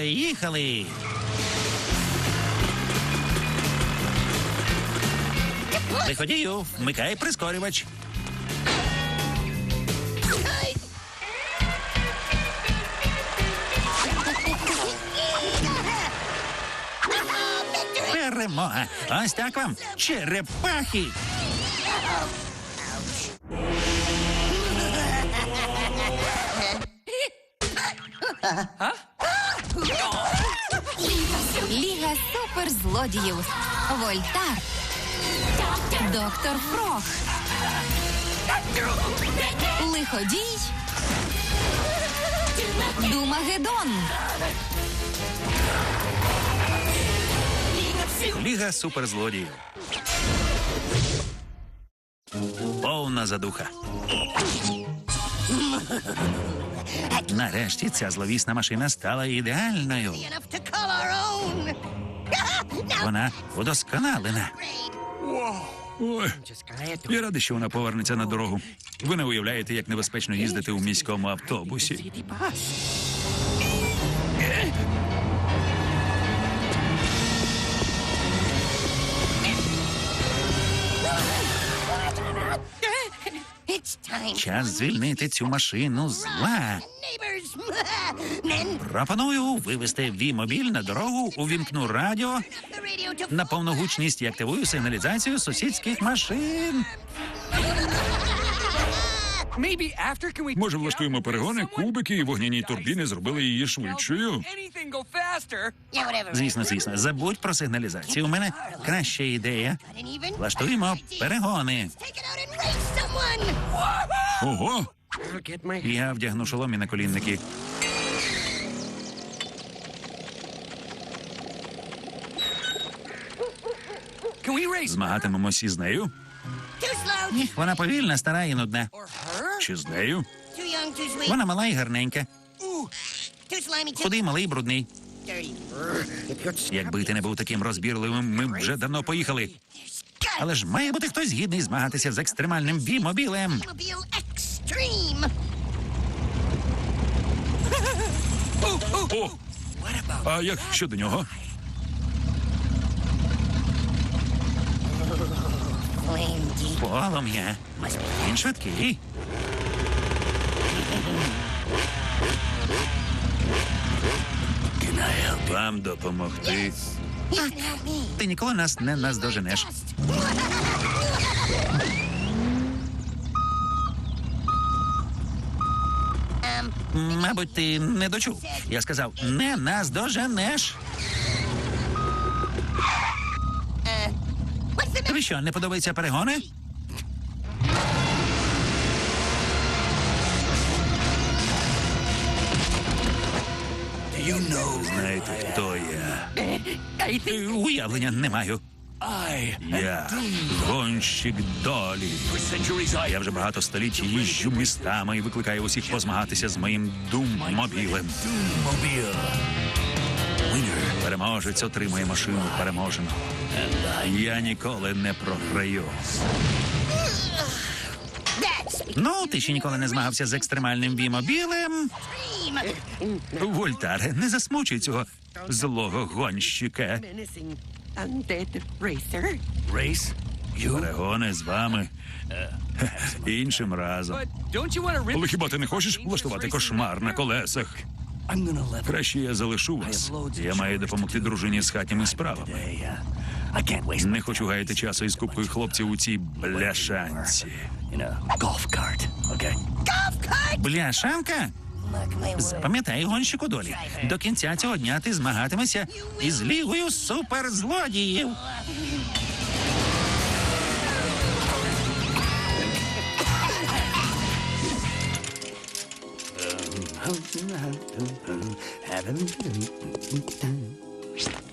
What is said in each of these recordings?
Поїхали! Виходію, вмикай прискорювач. Перемога! Ось так вам черепахи! Ліга суперзлодіїв. Вольтар. Доктор Фрох. Лиходій. Думагедон. Ліга суперзлодіїв. Повна задуха. Нарешті ця зловісна машина стала ідеальною. Вона удосконалена. Ой, я радий, що вона повернеться на дорогу. Ви не уявляєте, як небезпечно їздити у міському автобусі. Час звільнити цю машину з зла. Пропоную вивести Ві-мобіль на дорогу, увімкну радіо на повну гучність і активую сигналізацію сусідських машин. Може, влаштуємо перегони, кубики і вогняні турбіни зробили її швидшою. Звісно, звісно, забудь про сигналізацію. У мене краща ідея. Влаштуємо перегони. Ого! Я вдягну шолом і наколінники. Змагатимемось із нею? Ні, вона повільна, стара і нудна. Чи з нею? Вона мала і гарненька. Худий, малий, брудний. Якби ти не був таким розбірливим, ми б вже давно поїхали. Але ж має бути хтось гідний змагатися з екстремальним вімобілем. А як щодо нього? Полум'я. Він швидкий. Вам допомогти. Ти ніколи нас не наздоженеш. Мабуть, ти не дочув. Я сказав, не наздоженеш. what's the Тобі що, не подобаються перегони? Знаєте, хто я? Е, Уявлення не маю. Я гонщик долі. Я вже багато століть їжджу містами і викликаю усіх позмагатися з моїм думмобілем. Переможець отримує машину переможену. Я ніколи не програю. Ну, ти ще ніколи не змагався з екстремальним вімобілем. Вольтаре, не засмучуй цього злого гонщика. Undead racer. Рейс? Перегони з вами. Іншим разом. But don't you want to rip Але хіба ти не хочеш влаштувати кошмар на колесах? Краще я залишу вас. Я маю допомогти дружині з хатніми справами. Не хочу гаяти часу із купкою хлопців у цій бляшанці. Бляшанка? Запам'ятай гонщику долі. До кінця цього дня ти змагатимешся із лігою суперзлодіїв.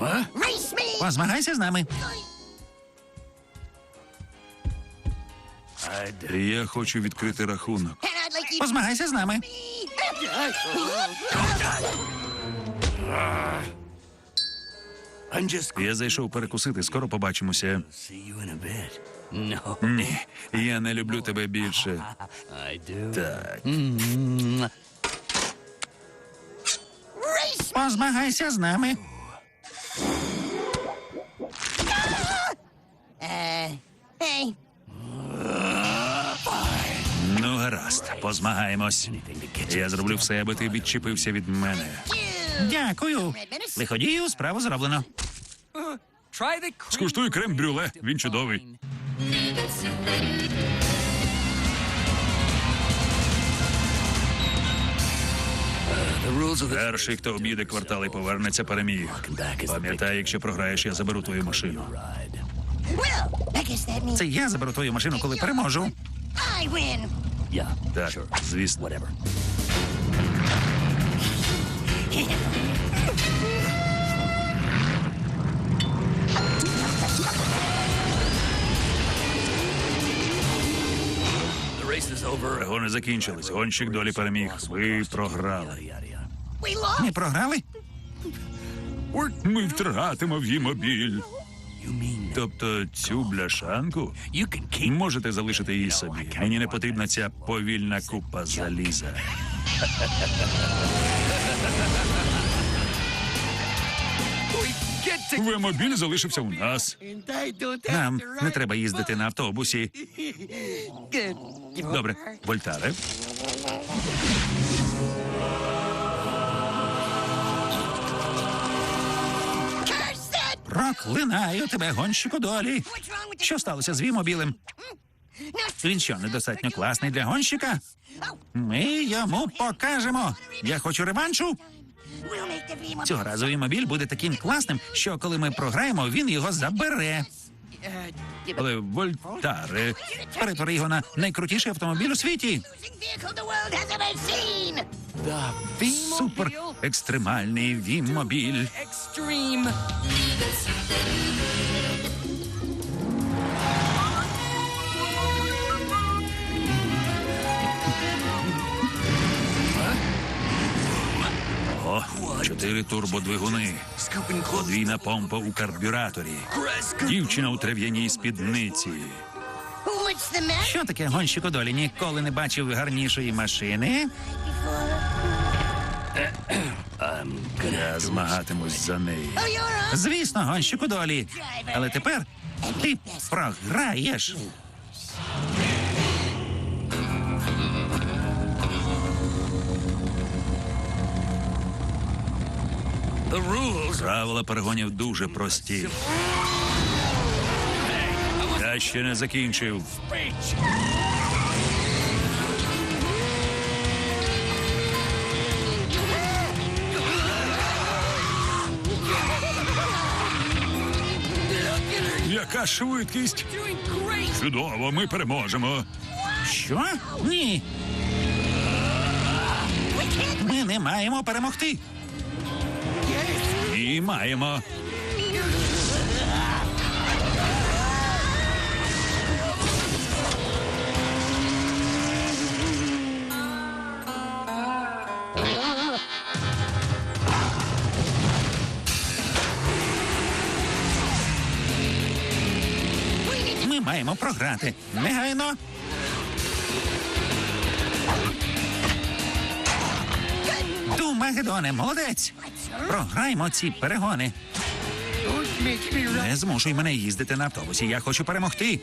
Race. Позмагайся з нами. Я хочу відкрити рахунок. Позмагайся з нами. Я зайшов перекусити, скоро побачимося. Ні, я не люблю тебе більше. Так. Позмагайся з нами. Hey. Гаразд, позмагаємось. Я зроблю все, аби ти відчепився від мене. Дякую. Лиходію, справу зроблено. Скуштуй крем брюле, він чудовий. Перший, хто об'їде квартал і повернеться, переміг. Пам'ятай, якщо програєш, я заберу твою машину. Це я заберу твою машину, коли переможу. I win. Так, звісно. Перегони закінчились. Гонщик долі переміг. Ви програли. We. Ми програли? Ми втратимо в мобіль. Тобто цю бляшанку можете залишити її собі. Мені не потрібна ця повільна купа заліза. Вимобіль залишився у нас. Нам не треба їздити на автобусі. Добре, Вольтаре. Проклинаю тебе, гонщику долі. Що сталося з вімобілем? Він що, недостатньо класний для гонщика? Ми йому покажемо. Я хочу реваншу. Цього разу вімобіль буде таким класним, що коли ми програємо, він його забере. Але Вольтаре, перетвори його на найкрутіший автомобіль у світі. Супер екстремальний віммобіль. О, чотири турбодвигуни. Подвійна помпа у карбюраторі. Дівчина у трав'яній спідниці. Що таке гонщику долі? Ніколи не бачив гарнішої машини. Я змагатимусь за неї. Звісно, гонщику долі. Але тепер ти програєш. Правила перегонів дуже прості. Я ще не закінчив. Яка швидкість? Чудово, ми переможемо. Що? Ні. Ми не маємо перемогти. Ні, маємо. Маємо програти. Негайно. Думагедоне, молодець. Програймо ці перегони. Не змушуй мене їздити на автобусі. Я хочу перемогти.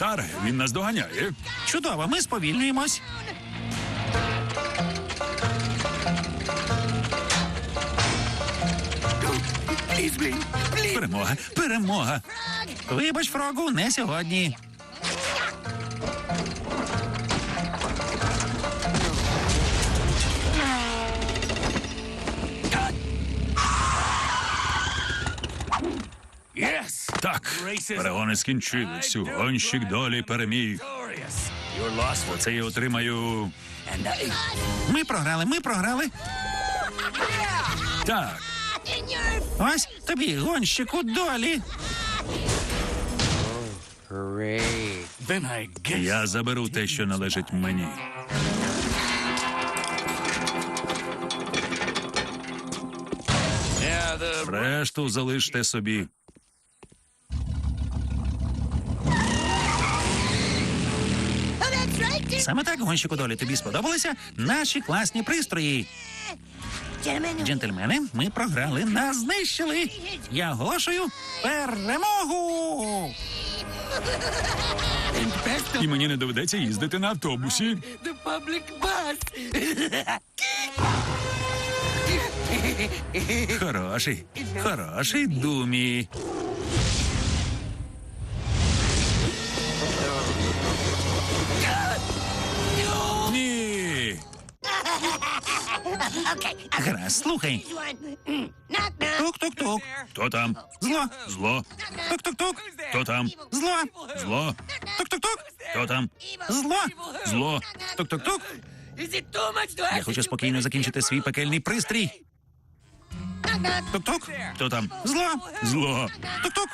He's він нас доганяє. Чудово, ми сповільнюємось. Перемога, перемога. Вибач, Фрогу, не сьогодні. Так, перегони скінчились. Гонщик долі переміг. Це я отримаю. Ми програли, ми програли. Так, ось тобі гонщику долі. Я заберу те, що належить мені. Решту залиште собі. Саме так, гонщику долі, тобі сподобалися наші класні пристрої. Джентльмени, ми програли, нас знищили. Я оголошую перемогу. І мені не доведеться їздити на автобусі. Хороший, хороший думі. Гаразд, слухай. Тук-тук-тук. Хто там? Зло. Зло. Тук-тук-тук. Хто там? Зло. Зло. Тук-тук-тук. Хто там? Зло. Зло. Тук-тук-тук. Я хочу спокійно закінчити свій пекельний пристрій. Тук-тук. Хто там? Зло. Зло. Тук-тук.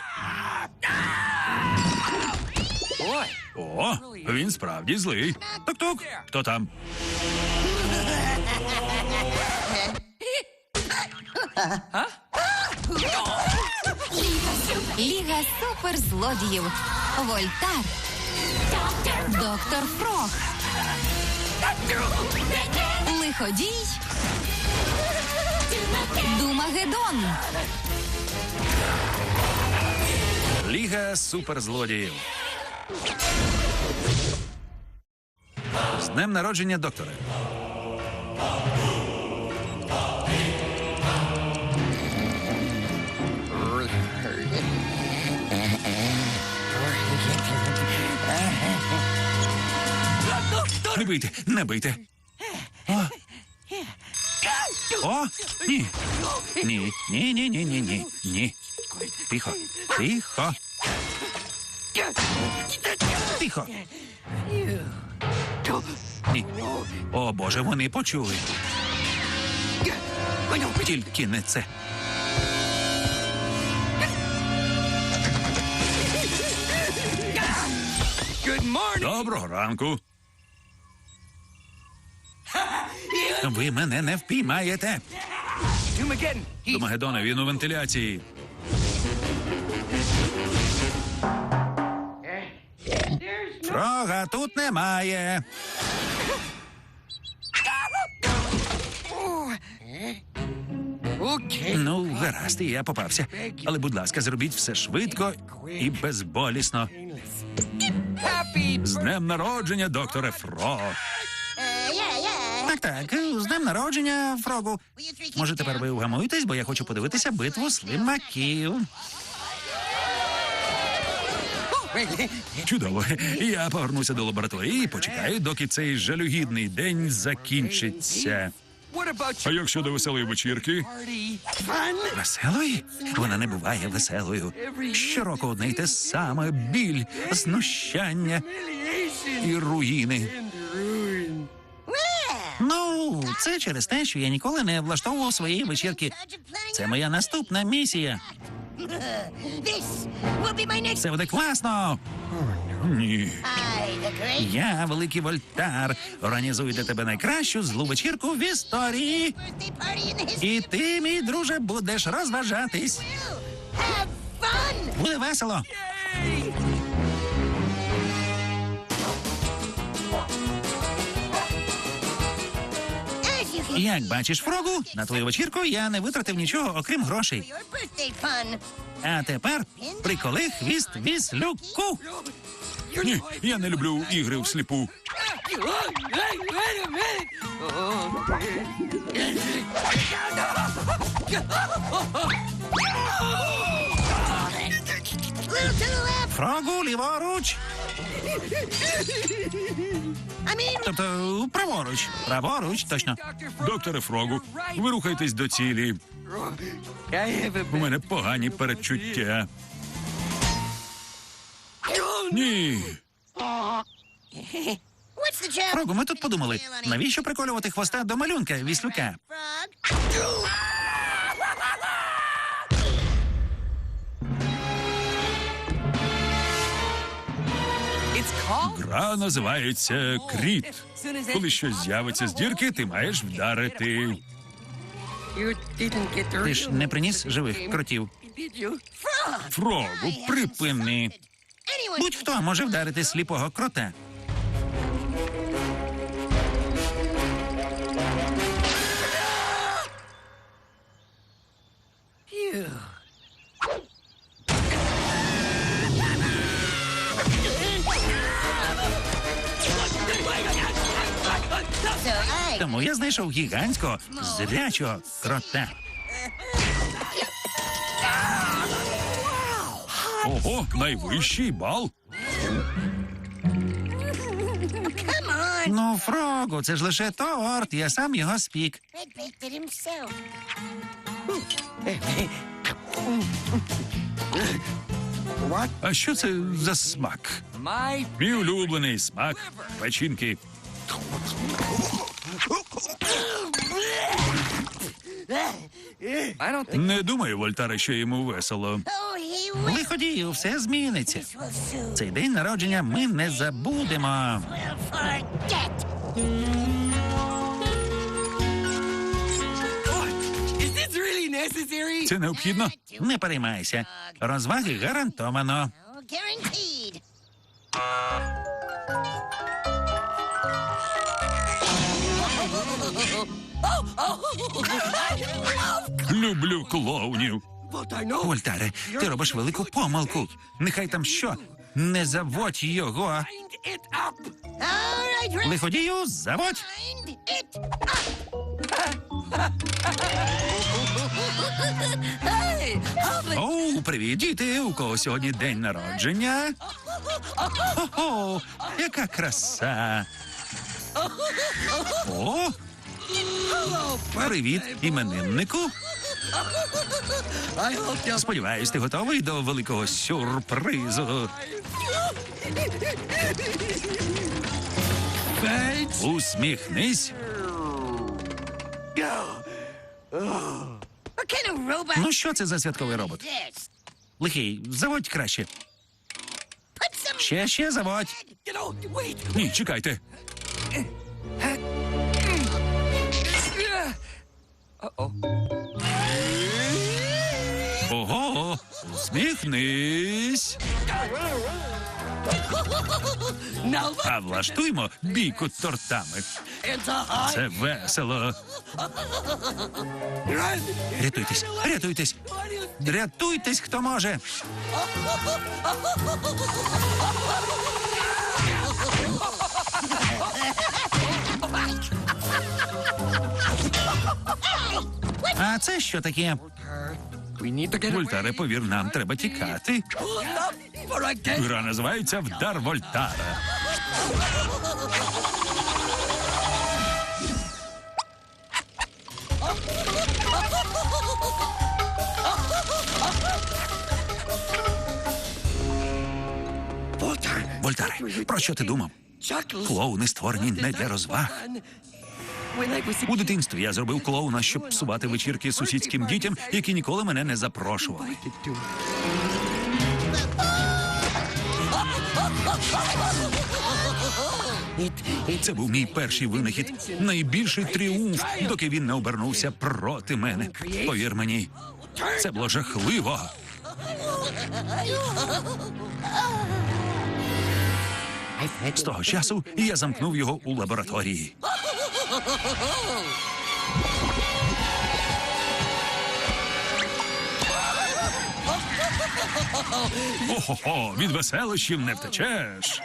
О, він справді злий. Тук-тук. Хто там? Ліга суперзлодіїв. Вольтар. Доктор Фрох. Лиходій. Думагедон. Ліга суперзлодіїв. З днем народження, докторе. Не бийте, не бийте. О, О ні. Ні, ні, ні, ні, ні, ні, ні. Тихо, тихо. Тихо. Ні. О, Боже, вони почули. Тільки не це. Доброго ранку. Ви мене не впіймаєте. Домагедоне, він у вентиляції. Фрога тут немає. Ну, гаразд, і я попався. Але, будь ласка, зробіть все швидко і безболісно. З днем народження, докторе Фрог. Так, так, з днем народження, Фрогу. Може, тепер ви угамуєтесь, бо я хочу подивитися битву слимаків. Чудово. Я повернуся до лабораторії і почекаю, доки цей жалюгідний день закінчиться. А як щодо веселої вечірки? Веселої? Вона не буває веселою. Щороку одне й те саме біль, знущання і руїни. Ну, це через те, що я ніколи не влаштовував свої вечірки. Це моя наступна місія. Це буде класно. Ні. Я, великий вольтар, організую для тебе найкращу злу вечірку в історії. І ти, мій друже, будеш розважатись. Буде весело. Як бачиш, Фрогу, на твою вечірку я не витратив нічого, окрім грошей. А тепер приколи хвіст віслюку. Ні, я не люблю ігри всліпу. Фрогу ліворуч. Тобто праворуч. Праворуч, точно. Докторе Фрогу, ви рухайтесь до цілі. У мене погані передчуття. Ні. Фрогу, ми тут подумали, навіщо приколювати хвоста до малюнка віслюка? Гра називається Кріт. Коли щось з'явиться з дірки, ти маєш вдарити. Ти ж не приніс живих кротів. Фрогу, припини. Будь-хто може вдарити сліпого крота. Знайшов гігантського зрячого крота. Ого, найвищий бал. Ну, Фрогу, це ж лише торт, я сам його спік. А що це за смак? Мій улюблений смак печінки. I don't think Не думаю, Вольтаре, що йому весело. Лиходію, все зміниться. Цей день народження ми не забудемо. We'll forget. Is this really necessary? Це необхідно. Не переймайся. Розваги гарантовано. Guaranteed. Люблю клоунів. Вольтаре, ти робиш велику помилку. Нехай там що. Не заводь його. Лиходію, заводь. Оу, привіт, діти. У кого сьогодні день народження? О, яка краса. О, привіт, імениннику. Сподіваюсь, ти готовий до великого сюрпризу. Усміхнись. Ну що це за святковий робот? Лихий, заводь краще. Ще, ще заводь. Ні, чекайте. Ого, усміхнись. А влаштуймо бійку тортами. Це весело. Рятуйтесь, рятуйтесь. Рятуйтесь, хто може. А це що таке? Вольтаре, повір, нам треба тікати. Гра називається Вдар Вольтара. Вольтаре, про що ти думав? Клоуни створені не для розваг. У дитинстві я зробив клоуна, щоб псувати вечірки сусідським дітям, які ніколи мене не запрошували. Це був мій перший винахід, найбільший тріумф, доки він не обернувся проти мене. Повір мені, це було жахливо. З того часу я замкнув його у лабораторії. Охо-хо, від веселощів не втечеш.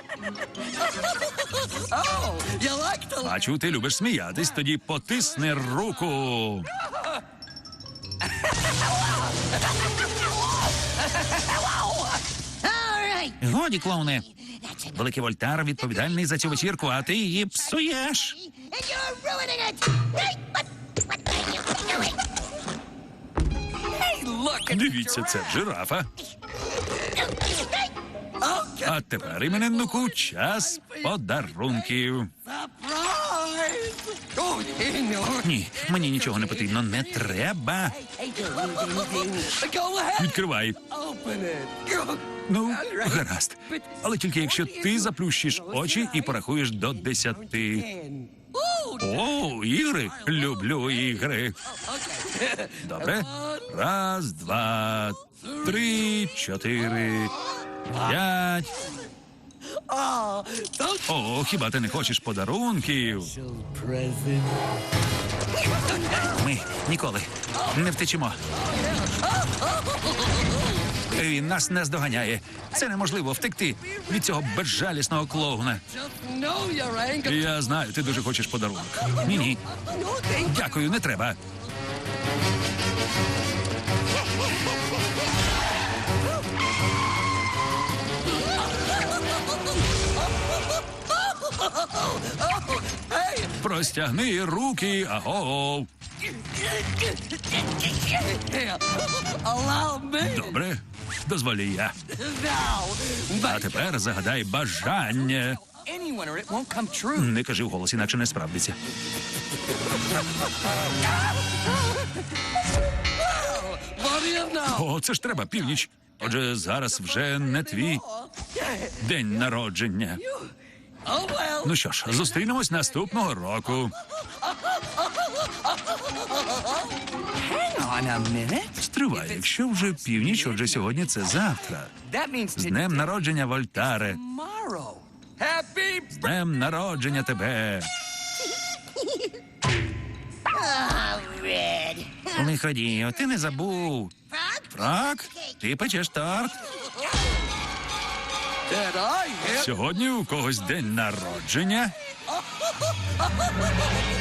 Бачу, ти любиш сміятись, тоді потисни руку. Годі, клоуне. Великий Вольтар відповідальний за цю вечірку, а ти її псуєш. Дивіться, це жирафа. А тепер імениннику час подарунків. Ні, мені нічого не потрібно, не треба. Відкривай. Ну, гаразд. Але тільки якщо ти заплющиш очі і порахуєш до десяти. О, ігри. Люблю ігри. Добре. Раз, два, три, чотири, п'ять. О, хіба ти не хочеш подарунків? Ми ніколи не втечемо. Він нас не здоганяє. Це неможливо втекти від цього безжалісного клоуна. Я знаю, ти дуже хочеш подарунок. Ні, ні. Дякую, не треба. Простягни руки, me Добре, дозволі я. А тепер загадай бажання. Не кажи вголос, інакше не справдиться. О, це ж треба північ. Отже, зараз вже не твій день народження. Ну що ж, зустрінемось наступного року. Стривай, якщо вже північ, отже сьогодні це завтра. З днем народження, Вольтаре. Happy З днем народження тебе. Лиходію, ти не забув. Фрак, ти печеш торт. Сьогодні у когось день народження.